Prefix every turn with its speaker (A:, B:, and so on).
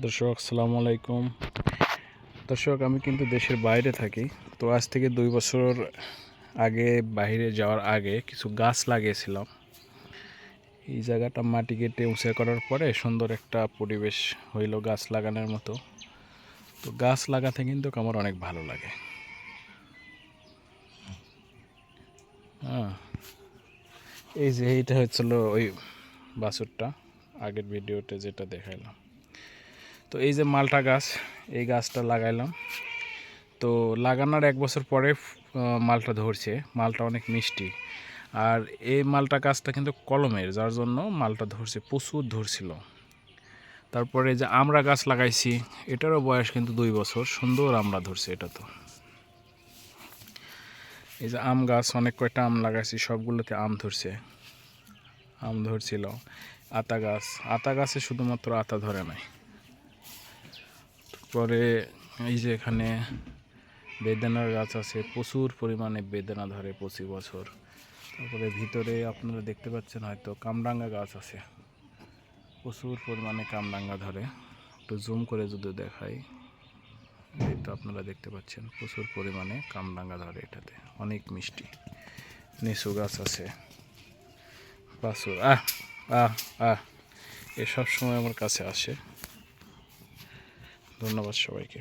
A: দর্শক, আসসালামু আলাইকুম। দর্শক, আমি কিন্তু দেশের বাইরে থাকি। তো আজ থেকে দুই বছর আগে, বাইরে যাওয়ার আগে কিছু গাছ লাগিয়েছিলাম। এই জায়গাটা মাটি কেটে উঁচে করার পরে সুন্দর একটা পরিবেশ হইল গাছ লাগানোর মতো। তো গাছ লাগাতে কিন্তু আমার অনেক ভালো লাগে। হ্যাঁ। এই যে, এইটা হচ্ছিল ওই বাছুরটা। আগের ভিডিওতে যেটা দেখাইলাম। তো এই যে মালটা গাছ, এই গাছটা লাগাইলাম। তো লাগানোর এক বছর পরে মালটা ধরছে। মালটা অনেক মিষ্টি। আর এই মালটা গাছটা কিন্তু কলমের, যার জন্য মালটা ধরছে, প্রচুর ধরছিল। তারপরে যে আমরা গাছ লাগাইছি, এটারও বয়স কিন্তু দুই বছর, সুন্দর আমরা ধরছে এটা তো। এই যে আম গাছ, অনেক কয়টা আম লাগাইছি, সবগুলোতে আম ধরছে। আম ধরছিল। আতা গাছ, আতা গাছে শুধুমাত্র আতা ধরে নাই। পরে এই যে এখানে বেদানার গাছ আছে, প্রচুর পরিমাণে বেদানা ধরে প্রতি বছর। তারপরে ভিতরে আপনারা দেখতে পাচ্ছেন হয়তো কামরাঙ্গা গাছ আছে। প্রচুর পরিমাণে কামরাঙ্গা ধরে। একটু জুম করে যদি দেখাই, এই আপনারা দেখতে পাচ্ছেন প্রচুর পরিমাণে কামরাঙ্গা ধরে এটাতে। অনেক মিষ্টি। নিচু গাছ আছে। বাসুর, আহ আহ আহ, এ সব সময় আমার কাছে আসে। ধন্যবাদ সবাইকে।